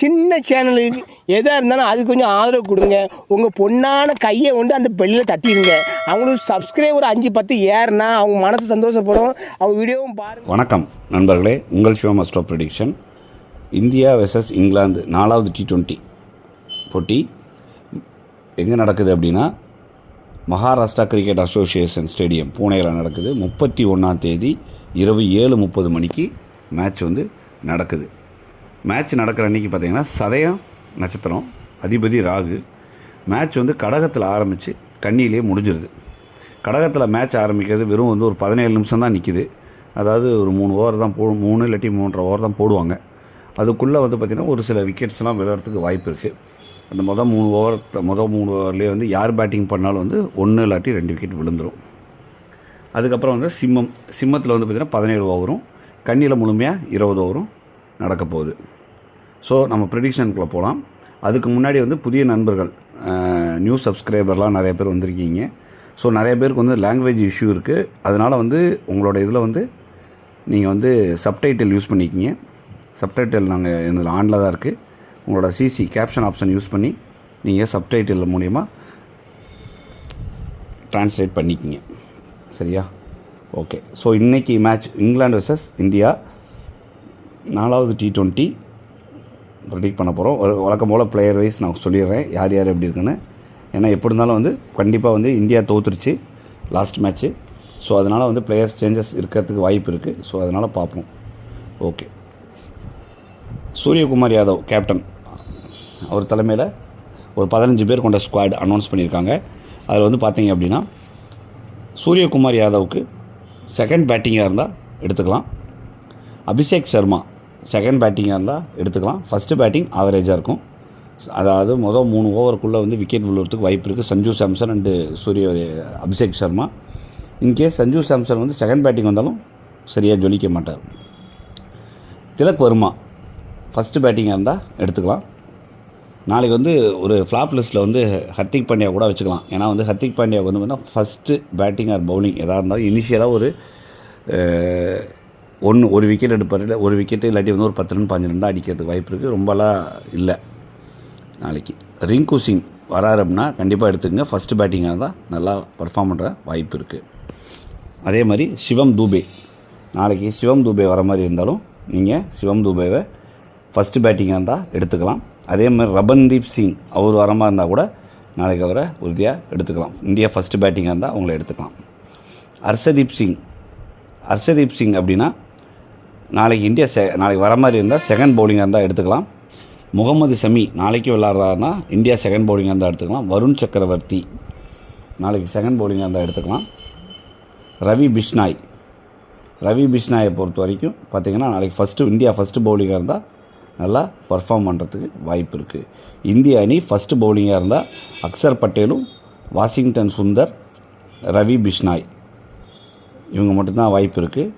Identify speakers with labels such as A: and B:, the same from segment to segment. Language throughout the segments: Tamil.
A: சின்ன சேனலுக்கு எதாக இருந்தாலும் அது கொஞ்சம் ஆதரவு கொடுங்க. உங்கள் பொண்ணான கையை கொண்டு அந்த பெல்லில் தட்டிடுங்க. அவங்களுக்கு சப்ஸ்கிரைபர் அஞ்சு பத்து ஏறுனா அவங்க மனசு சந்தோஷப்படும். அவங்க வீடியோவும் பாருங்கள்
B: வணக்கம் நண்பர்களே. உங்கள் ஷோ மஸ்டோ ப்ரெடிக்ஷன் இந்தியா வெர்சஸ் இங்கிலாந்து நாலாவது டி ட்வெண்ட்டி போட்டி. எங்கே நடக்குது அப்படின்னா மகாராஷ்டிரா கிரிக்கெட் அசோசியேஷன் ஸ்டேடியம் பூனேயில் நடக்குது. முப்பத்தி ஒன்றாம் தேதி இரவு ஏழு முப்பது மணிக்கு மேட்ச் வந்து நடக்குது. மேட்ச் நடக்கிற அன்றைக்கி பார்த்தீங்கன்னா சதயம் நட்சத்திரம் அதிபதி ராகு. மேட்ச் வந்து கடகத்தில் ஆரம்பித்து கண்ணியிலே முடிஞ்சிருது. கடகத்தில் மேட்ச் ஆரம்பிக்கிறது வெறும் வந்து ஒரு பதினேழு நிமிஷம் தான் நிற்கிது அதாவது ஒரு மூணு ஓவர் தான் போடும் மூணு இல்லாட்டி மூன்றரை ஓவர் தான் போடுவாங்க. அதுக்குள்ளே வந்து பார்த்திங்கன்னா ஒரு சில விக்கெட்ஸ்லாம் விளையாடுறதுக்கு வாய்ப்பு இருக்குது அந்த மொதல் மூணு ஓவர் மொதல் மூணு ஓவர்லேயே வந்து யார் பேட்டிங் பண்ணாலும் வந்து ஒன்று இல்லாட்டி ரெண்டு விக்கெட் விழுந்துடும் அதுக்கப்புறம் வந்து சிம்மம் சிம்மத்தில் வந்து பார்த்திங்கன்னா பதினேழு ஓவரும் கண்ணியில் முழுமையாக இருபது ஓவரும் நடக்க போகுது. ஸோ நம்ம ப்ரெடிக்ஷனுக்குள்ளே போகலாம் அதுக்கு முன்னாடி வந்து புதிய நண்பர்கள் நியூ சப்ஸ்கிரைபர்லாம் நிறைய பேர் வந்திருக்கீங்க. ஸோ நிறைய பேருக்கு வந்து லாங்குவேஜ் இஷ்யூ இருக்குது அதனால் வந்து உங்களோட இதில் வந்து நீங்கள் வந்து சப்டைட்டில் யூஸ் பண்ணிக்கிங்க. சப்டைட்டில் நாங்கள் இதில் ஆனில் தான் இருக்குது உங்களோட சிசி கேப்ஷன் ஆப்ஷன் யூஸ் பண்ணி நீங்கள் சப்டைட்டில் மூலிமா ட்ரான்ஸ்லேட் பண்ணிக்கிங்க. சரியா? ஓகே ஸோ இன்றைக்கி மேட்ச் இங்கிலாந்து வர்சஸ் இந்தியா நாலாவது டி ட்வெண்ட்டி ப்ரெடிக்ட் பண்ண போகிறோம் ஒரு வழக்கம் போல் பிளேயர் வைஸ் நான் சொல்லிடுறேன். யார் யார் எப்படி இருக்குன்னு. ஏன்னா எப்படி இருந்தாலும் வந்து கண்டிப்பாக வந்து இந்தியா தோத்துருச்சு லாஸ்ட் மேட்ச்சு ஸோ அதனால் வந்து பிளேயர்ஸ் சேஞ்சஸ் இருக்கிறதுக்கு வாய்ப்பு இருக்குது ஸோ அதனால் பார்ப்போம். ஓகே சூரியகுமார் யாதவ் கேப்டன் அவர் தலைமையில் ஒரு பதினஞ்சு பேர் கொண்ட ஸ்குவாட் அனௌன்ஸ் பண்ணியிருக்காங்க. அதில் வந்து பார்த்தீங்க அப்படின்னா சூரியகுமார் யாதவுக்கு செகண்ட் பேட்டிங்காக இருந்தால் எடுத்துக்கலாம். அபிஷேக் சர்மா செகண்ட் பேட்டிங்காக இருந்தால் எடுத்துக்கலாம். ஃபஸ்ட்டு பேட்டிங் ஆவரேஜாக இருக்கும். அதாவது மொதல் மூணு ஓவருக்குள்ளே வந்து விக்கெட் விழுறதுக்கு வாய்ப்பு இருக்குது Sanju Samson and Surya Abhishek Sharma. In case Sanju Samson வந்து செகண்ட் பேட்டிங் வந்தாலும் சரியாக ஜொலிக்க மாட்டார். திலக் வருமா ஃபஸ்ட்டு பேட்டிங்காக இருந்தால் எடுத்துக்கலாம். நாளைக்கு வந்து ஒரு ஃப்ளாப் லிஸ்ட்டில் வந்து ஹர்திக் பாண்டியா கூட வச்சுக்கலாம். ஏன்னா வந்து ஹர்திக் பாண்டியா வந்து பார்த்தீங்கன்னா ஃபஸ்ட்டு பேட்டிங் ஆர் பவுலிங் எதாக இருந்தாலும் இனிஷியலாக ஒரு ஒன்று ஒரு விக்கெட் எடுப்பார் இல்லை ஒரு விக்கெட்டு இல்லாட்டி வந்து ஒரு பத்து ரன் பாஞ்சு ரன் தான் அடிக்கிறதுக்கு வாய்ப்பு இருக்குது ரொம்பலாம் இல்லை நாளைக்கு. ரிங்கு சிங் வராரு அப்படின்னா கண்டிப்பாக எடுத்துக்கங்க. ஃபஸ்ட்டு பேட்டிங்காக தான் நல்லா பர்ஃபார்ம் பண்ணுற வாய்ப்பு இருக்குது அதே மாதிரி சிவம் தூபே. நாளைக்கு சிவம் தூபே வர மாதிரி இருந்தாலும் நீங்கள் சிவம் தூபேவை ஃபஸ்ட்டு பேட்டிங்காக இருந்தால் எடுத்துக்கலாம். அதே மாதிரி ரபன்தீப் சிங் அவர் வர மாதிரி இருந்தால் கூட நாளைக்கு அவரை உறுதியாக எடுத்துக்கலாம். இந்தியா ஃபஸ்ட்டு பேட்டிங்காக இருந்தால் அவங்கள எடுத்துக்கலாம். ஹர்ஷதீப் சிங். ஹர்ஷதீப் சிங் அப்படின்னா நாளைக்கு இந்தியா செ நாளைக்கு வர மாதிரி இருந்தால் செகண்ட் பவுலிங்காக இருந்தால் எடுத்துக்கலாம். முகமது ஷமி நாளைக்கு விளாட்றாருன்னா இந்தியா செகண்ட் பவுலிங்காக இருந்தால் எடுத்துக்கலாம். வருண் சக்கரவர்த்தி நாளைக்கு செகண்ட் பவுலிங்காக இருந்தால் எடுத்துக்கலாம். ரவி பிஷ்னாய் ரவி பிஷ்னாயை பொறுத்த வரைக்கும் பார்த்திங்கன்னா நாளைக்கு ஃபஸ்ட்டு இந்தியா ஃபஸ்ட்டு பவுலிங்காக இருந்தால் நல்லா பர்ஃபார்ம் பண்ணுறதுக்கு வாய்ப்பு இருக்குது இந்திய அணி ஃபஸ்ட்டு பவுலிங்காக இருந்தால் அக்சர் பட்டேலும் வாஷிங்டன் சுந்தர் ரவி பிஷ்னாய் இவங்க மட்டும்தான் வாய்ப்பு இருக்குது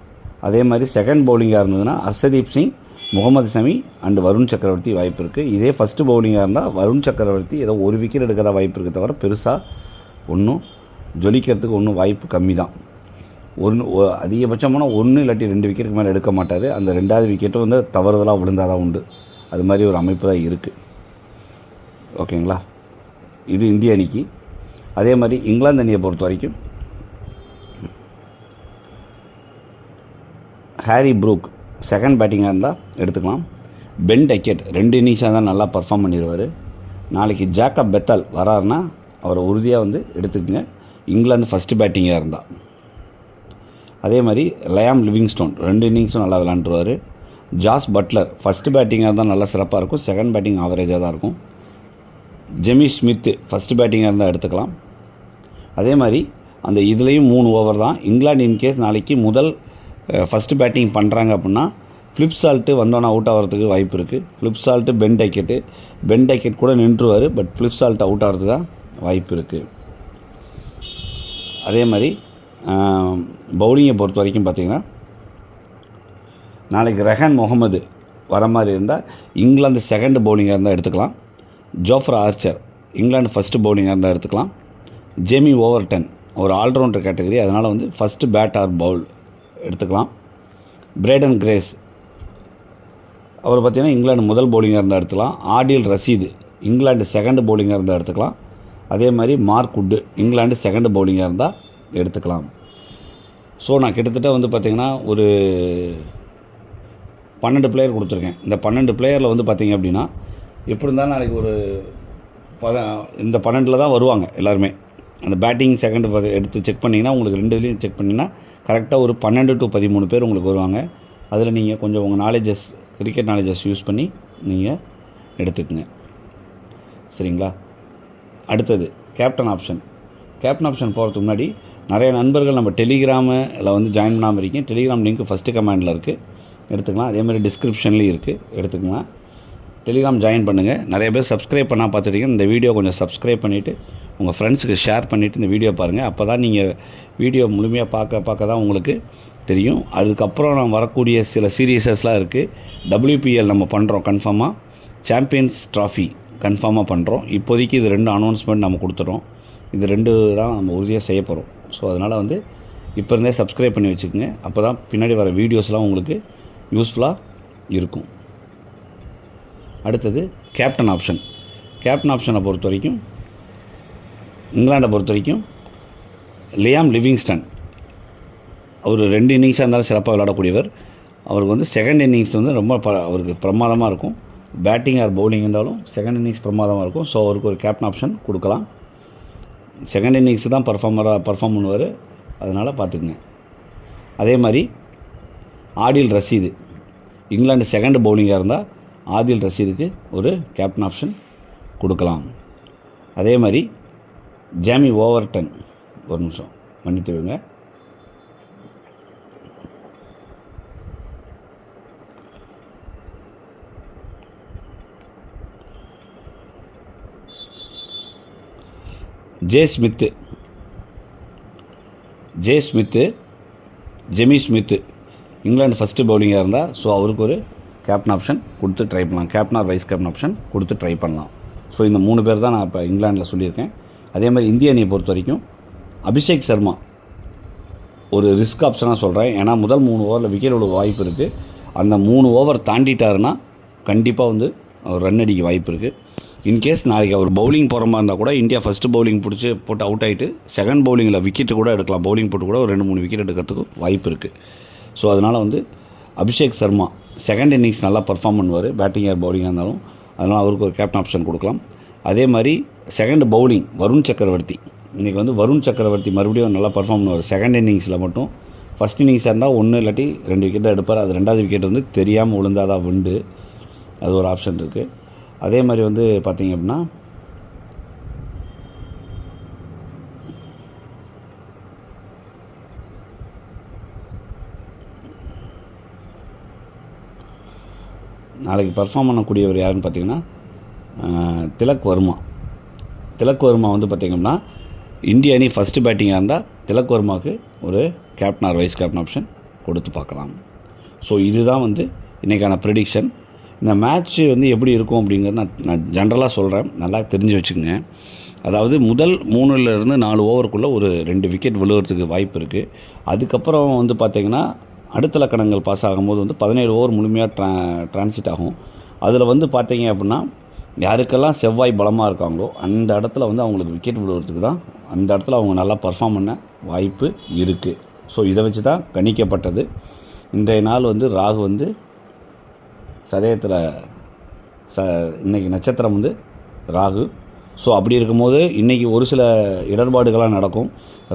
B: அதே மாதிரி செகண்ட் பவுலிங்காக இருந்ததுன்னா ஹர்ஷதீப் சிங் முகமது ஷமி அண்டு வருண் சக்கரவர்த்தி வாய்ப்பு இருக்குது இதே ஃபஸ்ட்டு பவுலிங்காக இருந்தால் வருண் சக்கரவர்த்தி ஏதோ ஒரு விக்கெட் எடுக்கிறதா வாய்ப்பு இருக்க தவிர பெருசாக ஒன்றும் ஜொலிக்கிறதுக்கு ஒன்றும் வாய்ப்பு கம்மி தான். ஒன்று அதிகபட்சமான ஒன்று இல்லாட்டி ரெண்டு விக்கெட்டுக்கு மேலே எடுக்க மாட்டார். அந்த ரெண்டாவது விக்கெட்டும் வந்து தவறுதலாக விழுந்தால் தான் உண்டு. அது மாதிரி ஒரு அமைப்பு தான் இருக்குது ஓகேங்களா? இது இந்திய அணிக்கு. அதே மாதிரி இங்கிலாந்து அணியை பொறுத்த வரைக்கும் ஹாரி ப்ரூக் செகண்ட் பேட்டிங்காக இருந்தால் எடுத்துக்கலாம். பென் டெக்கெட் ரெண்டு இன்னிங்ஸாக தான் நல்லா பர்ஃபார்ம் பண்ணிடுவார் நாளைக்கு ஜாக்கப் பெத்தல் வராருன்னா அவரை உறுதியாக வந்து எடுத்துக்கங்க. இங்கிலாந்து ஃபஸ்ட்டு பேட்டிங்காக இருந்தால் அதே மாதிரி லயாம் லிவிங்ஸ்டோன் ரெண்டு இன்னிங்ஸும் நல்லா விளாண்டுருவார் ஜாஸ் பட்லர் ஃபஸ்ட்டு பேட்டிங்காக இருந்தால் நல்லா சிறப்பாக இருக்கும். செகண்ட் பேட்டிங் ஆவரேஜாக தான் இருக்கும். ஜெமி ஸ்மித்து ஃபஸ்ட்டு பேட்டிங்காக இருந்தால் எடுத்துக்கலாம். அதே மாதிரி அந்த இதுலேயும் மூணு ஓவர் தான். இங்கிலாந்து இன்கேஸ் நாளைக்கு முதல் ஃபஸ்ட்டு பேட்டிங் பண்ணுறாங்க அப்படின்னா ஃப்ளிப் சால்ட்டு வந்தோன்னே அவுட் ஆகிறதுக்கு வாய்ப்பு இருக்குது Phil Salt Ben Duckett Ben Duckett கூட நின்றுவார் பட் ஃப்ளிப் சால்ட் அவுட் ஆகிறதுக்கு தான் வாய்ப்பு இருக்குது அதே மாதிரி பவுலிங்கை பொறுத்த வரைக்கும் பார்த்திங்கன்னா நாளைக்கு ரெஹான் முகமது வர மாதிரி இருந்தால் இங்கிலாந்து செகண்ட் பவுலிங்காக இருந்தால் எடுத்துக்கலாம். ஜோஃப்ரா ஆர்ச்சர் இங்கிலாந்து ஃபஸ்ட்டு பவுலிங்காக இருந்தால் எடுத்துக்கலாம். ஜேமி ஓவர்டன் ஒரு ஆல்ரவுண்டர் கேட்டகரி அதனால் வந்து ஃபஸ்ட்டு பேட் ஆர் பவுல் எடுத்துக்கலாம். பிரேடன் கிரேஸ் அவர் பார்த்தீங்கன்னா இங்கிலாந்து முதல் பவுலிங்காக இருந்தால் எடுத்துக்கலாம். ஆடில் ரசீது இங்கிலாந்து செகண்ட் பவுலிங்காக இருந்தால் எடுத்துக்கலாம். அதே மாதிரி மார்க் உட்டு இங்கிலாந்து செகண்ட் பவுலிங்காக இருந்தால் எடுத்துக்கலாம். ஸோ நான் கிட்டத்தட்ட வந்து பார்த்திங்கன்னா ஒரு பன்னெண்டு பிளேயர் கொடுத்துருக்கேன். இந்த பன்னெண்டு பிளேயரில் வந்து பார்த்திங்க அப்படின்னா எப்படி இருந்தாலும் நாளைக்கு ஒரு பத இந்த பன்னெண்டில் தான் வருவாங்க எல்லாருமே. அந்த பேட்டிங் செகண்ட் எடுத்து செக் பண்ணிங்கன்னா உங்களுக்கு ரெண்டு இதுலேயும் செக் பண்ணிங்கன்னா கரெக்டாக ஒரு பன்னெண்டு டு பதிமூணு பேர் உங்களுக்கு வருவாங்க. அதில் நீங்கள் கொஞ்சம் உங்கள் நாலேஜஸ் கிரிக்கெட் நாலேஜஸ் யூஸ் பண்ணி நீங்கள் எடுத்துக்கங்க. சரிங்களா? அடுத்தது கேப்டன் ஆப்ஷன் கேப்டன் ஆப்ஷன் போகிறதுக்கு முன்னாடி நிறைய நண்பர்கள் நம்ம டெலிகிராமில் வந்து ஜாயின் பண்ணாமல் இருக்கீங்க. டெலிகிராம் லிங்க் ஃபஸ்ட்டு கமெண்டில் இருக்குது எடுத்துக்கலாம். அதேமாதிரி டிஸ்கிரிப்ஷன்லேயும் இருக்குது எடுத்துக்கலாம். டெலிகிராம் ஜாயின் பண்ணுங்கள் நிறைய பேர் சப்ஸ்கிரைப் பண்ணால் பார்த்துட்டீங்க இந்த வீடியோ கொஞ்சம் சப்ஸ்கிரைப் பண்ணிவிட்டு உங்கள் ஃப்ரெண்ட்ஸுக்கு ஷேர் பண்ணிவிட்டு இந்த வீடியோ பாருங்கள் அப்போ தான் நீங்கள் வீடியோ முழுமையாக பார்க்க பார்க்க தான் உங்களுக்கு தெரியும். அதுக்கப்புறம் நான் வரக்கூடிய சில சீரியஸஸ்லாம் இருக்குது டபிள்யூபிஎல் நம்ம பண்ணுறோம் கன்ஃபார்மாக சாம்பியன்ஸ் ட்ராஃபி கன்ஃபார்மாக பண்ணுறோம் இப்போதைக்கு இது ரெண்டு அனௌன்ஸ்மெண்ட் நம்ம கொடுத்துட்றோம் இது ரெண்டு தான் நம்ம உறுதியாக செய்ய போகிறோம் ஸோ அதனால் வந்து இப்போ இருந்தே சப்ஸ்கிரைப் பண்ணி வச்சுக்கோங்க. அப்போ தான் பின்னாடி வர வீடியோஸ்லாம் உங்களுக்கு யூஸ்ஃபுல்லாக இருக்கும். அடுத்தது கேப்டன் ஆப்ஷன் கேப்டன் ஆப்ஷனை பொறுத்த வரைக்கும் இங்கிலாண்டை பொறுத்த வரைக்கும் லியாம் லிவிங்ஸ்டன் அவர் ரெண்டு இன்னிங்ஸாக இருந்தாலும் சிறப்பாக விளையாடக்கூடியவர். அவருக்கு வந்து செகண்ட் இன்னிங்ஸ் வந்து ரொம்ப ப அவருக்கு பிரமாதமாக இருக்கும். பேட்டிங் ஆர் பவுலிங் இருந்தாலும் செகண்ட் இன்னிங்ஸ் பிரமாதமாக இருக்கும். ஸோ அவருக்கு ஒரு கேப்டன் ஆப்ஷன் கொடுக்கலாம். செகண்ட் இன்னிங்ஸ் தான் பர்ஃபார்மராக பர்ஃபார்ம் பண்ணுவார். அதனால் பார்த்துக்குங்க. அதே மாதிரி ஆடில் ரசீது. இங்கிலாந்து செகண்ட் பவுலிங்காக இருந்தால் ஆதில் ரசீதுக்கு ஒரு கேப்டன் ஆப்ஷன் கொடுக்கலாம். அதே மாதிரி ஜாமி ஓவர்டன் ஒரு நிமிஷம். மன்னித்து விடுங்க. J Smith J Smith Jamie Smith England first பவுலிங்காக இருந்தால் ஸோ அவருக்கு ஒரு கேப்டன் ஆப்ஷன் கொடுத்து ட்ரை பண்ணலாம். Captain or vice captain option கொடுத்து ட்ரை பண்ணலாம். ஸோ இந்த மூணு பேர் தான் நான் இப்போ இங்கிலாண்டில் சொல்லியிருக்கேன். அதே மாதிரி இந்திய அணியை பொறுத்த வரைக்கும் அபிஷேக் சர்மா ஒரு ரிஸ்க் ஆப்ஷனாக சொல்கிறேன் ஏன்னா முதல் மூணு ஓவரில் விக்கெட் விட வாய்ப்பு இருக்குது அந்த மூணு ஓவர் தாண்டிட்டாருன்னா கண்டிப்பாக வந்து அவர் ரன் அடிக்க வாய்ப்பு இருக்குது இன்கேஸ் நாளைக்கு அவர் பவுலிங் போகிற மாதிரி இருந்தால் கூட இந்தியா ஃபஸ்ட்டு பவுலிங் பிடிச்சி போட்டு அவுட் ஆகிட்டு செகண்ட் பவுலிங்கில் விக்கெட்டு கூட எடுக்கலாம். பவுலிங் போட்டு கூட ஒரு ரெண்டு மூணு விக்கெட் எடுக்கிறதுக்கு வாய்ப்பு இருக்குது ஸோ அதனால் வந்து அபிஷேக் சர்மா செகண்ட் இன்னிங்ஸ் நல்லா பர்ஃபார்ம் பண்ணுவார். பேட்டிங் ஏர் பவுலிங்காக இருந்தாலும் அதனால் அவருக்கு ஒரு கேப்டன் ஆப்ஷன் கொடுக்கலாம். அதே மாதிரி செகண்ட் பவுலிங் வருண் சக்கரவர்த்தி இன்றைக்கி வந்து வருண் சக்கரவர்த்தி மறுபடியும் நல்லா பர்ஃபார்ம் பண்ணுவார். செகண்ட் இன்னிங்ஸில் மட்டும். ஃபஸ்ட் இன்னிங்ஸாக இருந்தால் ஒன்று இல்லாட்டி ரெண்டு விக்கெட் தான் எடுப்பார். அது ரெண்டாவது விக்கெட் வந்து தெரியாமல் விழுந்தாதான் விண்டு அது ஒரு ஆப்ஷன் இருக்குது அதே மாதிரி வந்து பார்த்திங்க அப்படின்னா நாளைக்கு பர்ஃபார்ம் பண்ணக்கூடியவர் யாருன்னு பார்த்தீங்கன்னா திலக் வர்மா. திலக் வர்மா வந்து பார்த்திங்கன்னா இந்திய அணி ஃபஸ்ட்டு பேட்டிங்காக இருந்தால் திலக் வர்மாவுக்கு ஒரு captain or vice captain option கொடுத்து பார்க்கலாம். ஸோ இதுதான் வந்து இன்றைக்கான ப்ரெடிக்ஷன் இந்த மேட்ச் வந்து எப்படி இருக்கும் அப்படிங்கிறது நான் நான் ஜென்ரலாக சொல்கிறேன் நல்லா தெரிஞ்சு வச்சுக்கோங்க. அதாவது முதல் மூணுலேருந்து நாலு ஓவருக்குள்ளே ஒரு ரெண்டு விக்கெட் விழுகிறதுக்கு வாய்ப்பு இருக்குது அதுக்கப்புறம் வந்து பார்த்திங்கன்னா அடுத்த லக்கணங்கள் பாஸ் ஆகும்போது வந்து பதினேழு ஓவர் முழுமையாக ட்ரா டிரான்சிட் ஆகும். அதில் வந்து பார்த்தீங்க அப்படின்னா யாருக்கெல்லாம் செவ்வாய் பலமாக இருக்காங்களோ அந்த இடத்துல வந்து அவங்களுக்கு விக்கெட் விடுவதுக்கு தான் அந்த இடத்துல அவங்க நல்லா பர்ஃபார்ம் பண்ண வாய்ப்பு இருக்குது ஸோ இதை வச்சு தான் கணிக்கப்பட்டது. இன்றைய நாள் வந்து ராகு வந்து சதயத்தில் ச இன்றைக்கி நட்சத்திரம் வந்து ராகு. ஸோ அப்படி இருக்கும்போது இன்றைக்கி ஒரு சில இடர்பாடுகள்லாம் நடக்கும்.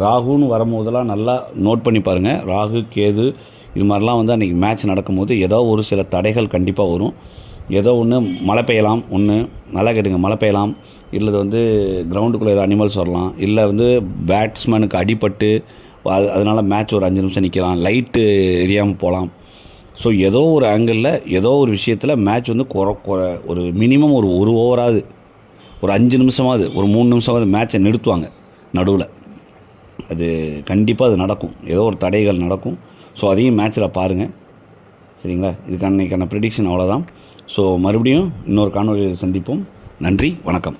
B: ராகுன்னு வரும்போதெல்லாம் நல்லா நோட் பண்ணி பாருங்கள் ராகு கேது இது மாதிரிலாம் வந்து அன்றைக்கி மேட்ச் நடக்கும்போது ஏதோ ஒரு சில தடைகள் கண்டிப்பாக வரும். ஏதோ ஒன்று மழை பெய்யலாம் ஒன்று நல்லா கேட்டுங்க மழை பெய்யலாம். இல்லை வந்து கிரவுண்டுக்குள்ளே ஏதோ அனிமல்ஸ் வரலாம். இல்லை வந்து பேட்ஸ்மேனுக்கு அடிபட்டு அது அதனால் மேட்ச் ஒரு அஞ்சு நிமிஷம் நிற்கலாம் லைட்டு எரியாமல் போகலாம் ஸோ ஏதோ ஒரு ஆங்கிளில் ஏதோ ஒரு விஷயத்தில் மேட்ச் வந்து குறை குறை ஒரு மினிமம் ஒரு ஒரு ஓவராது ஒரு அஞ்சு நிமிஷமாவது ஒரு மூணு நிமிஷமாவது மேட்ச்சை நிறுத்துவாங்க நடுவில். அது கண்டிப்பாக அது நடக்கும். ஏதோ ஒரு தடைகள் நடக்கும். ஸோ அதையும் மேட்ச்சில் பாருங்கள் சரிங்களா? இதுக்கான இன்றைக்கான ப்ரெடிக்ஷன் அவ்வளோதான் ஸோ மறுபடியும் இன்னொரு காணொலியில் சந்திப்போம். நன்றி வணக்கம்.